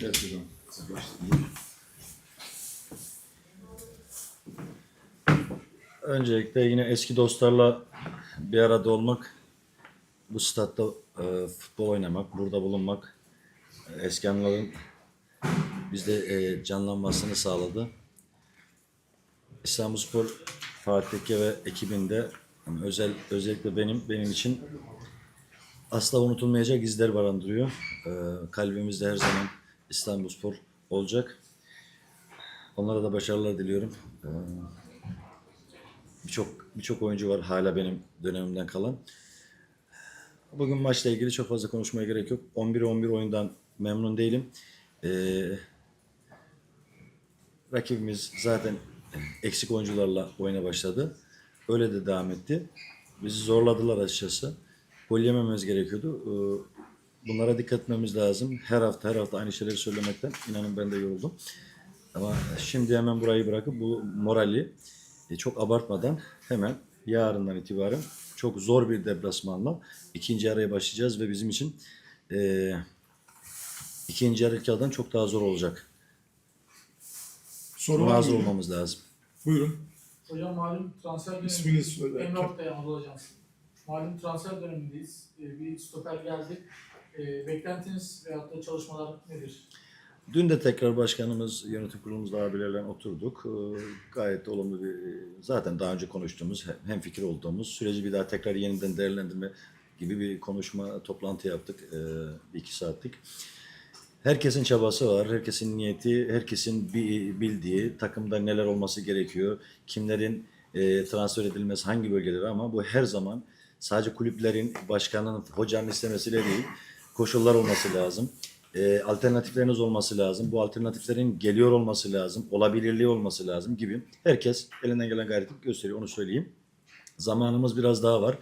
Gerçekten. Öncelikle yine eski dostlarla bir arada olmak, bu statta e, futbol oynamak, burada bulunmak e, eski anıların bizde e, canlanmasını sağladı. İstanbulspor Fatih Tekke ve ekibinde yani özel özellikle benim benim için asla unutulmayacak izler barındırıyor. E, kalbimizde her zaman İstanbulspor olacak. Onlara da başarılar diliyorum. E, Birçok birçok oyuncu var hala benim dönemimden kalan. Bugün maçla ilgili çok fazla konuşmaya gerek yok. 11-11 oyundan memnun değilim. Ee, rakibimiz zaten eksik oyuncularla oyuna başladı. Öyle de devam etti. Bizi zorladılar açıkçası. Gol yemememiz gerekiyordu. Ee, bunlara dikkat etmemiz lazım. Her hafta her hafta aynı şeyleri söylemekten inanın ben de yoruldum. Ama şimdi hemen burayı bırakıp bu morali e, çok abartmadan hemen yarından itibaren çok zor bir deplasmanla ikinci araya başlayacağız ve bizim için e, ikinci yarı ilk yarıdan çok daha zor olacak. Soru Buna var hazır mı? olmamız lazım. Buyurun. Hocam malum transfer dönemi. İsminizi söyle. Emre Oktay Anadolu Ajansı. Malum transfer dönemindeyiz. Ee, Bir stoper geldi. Ee, Beklentiniz veyahut da çalışmalar nedir? Dün de tekrar başkanımız, yönetim kurulumuzla abilerle oturduk. Ee, Gayet olumlu bir, zaten daha önce konuştuğumuz, hem fikir olduğumuz süreci bir daha tekrar yeniden değerlendirme gibi bir konuşma, toplantı yaptık. Bir iki saatlik. Herkesin çabası var, herkesin niyeti, herkesin bi- bildiği takımda neler olması gerekiyor, kimlerin e, transfer edilmesi hangi bölgelere ama bu her zaman sadece kulüplerin, başkanın, hocanın istemesiyle değil, koşullar olması lazım. E, alternatifleriniz olması lazım. Bu alternatiflerin geliyor olması lazım, olabilirliği olması lazım gibi. Herkes elinden gelen gayreti gösteriyor, onu söyleyeyim. Zamanımız biraz daha var.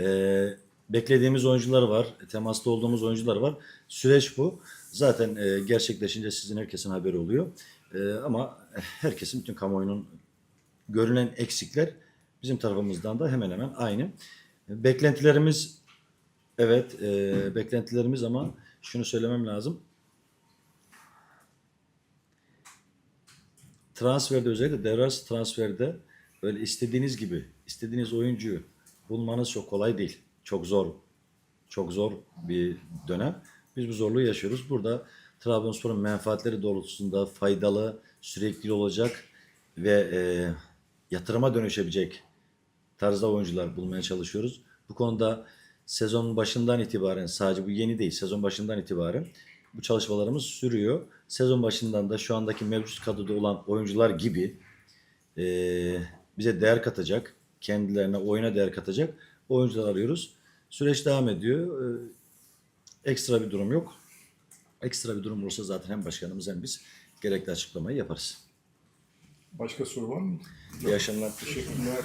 Ee, beklediğimiz oyuncular var, temasta olduğumuz oyuncular var. Süreç bu. Zaten e, gerçekleşince sizin herkesin haberi oluyor. Ee, ama herkesin, bütün kamuoyunun görünen eksikler bizim tarafımızdan da hemen hemen aynı. Beklentilerimiz, evet, e, beklentilerimiz ama şunu söylemem lazım. transferde özellikle devre arası transferde böyle istediğiniz gibi istediğiniz oyuncuyu bulmanız çok kolay değil. Çok zor. Çok zor bir dönem. Biz bu zorluğu yaşıyoruz. Burada Trabzonspor'un menfaatleri doğrultusunda faydalı, sürekli olacak ve e, yatırıma dönüşebilecek tarzda oyuncular bulmaya çalışıyoruz. Bu konuda sezonun başından itibaren sadece bu yeni değil sezon başından itibaren bu çalışmalarımız sürüyor. Sezon başından da şu andaki mevcut kadroda olan oyuncular gibi eee, bize değer katacak, kendilerine oyuna değer katacak oyuncular arıyoruz. Süreç devam ediyor. Eee, ekstra bir durum yok. Ekstra bir durum olursa zaten hem başkanımız hem biz gerekli açıklamayı yaparız. Başka soru var mı? İyi akşamlar. Teşekkürler.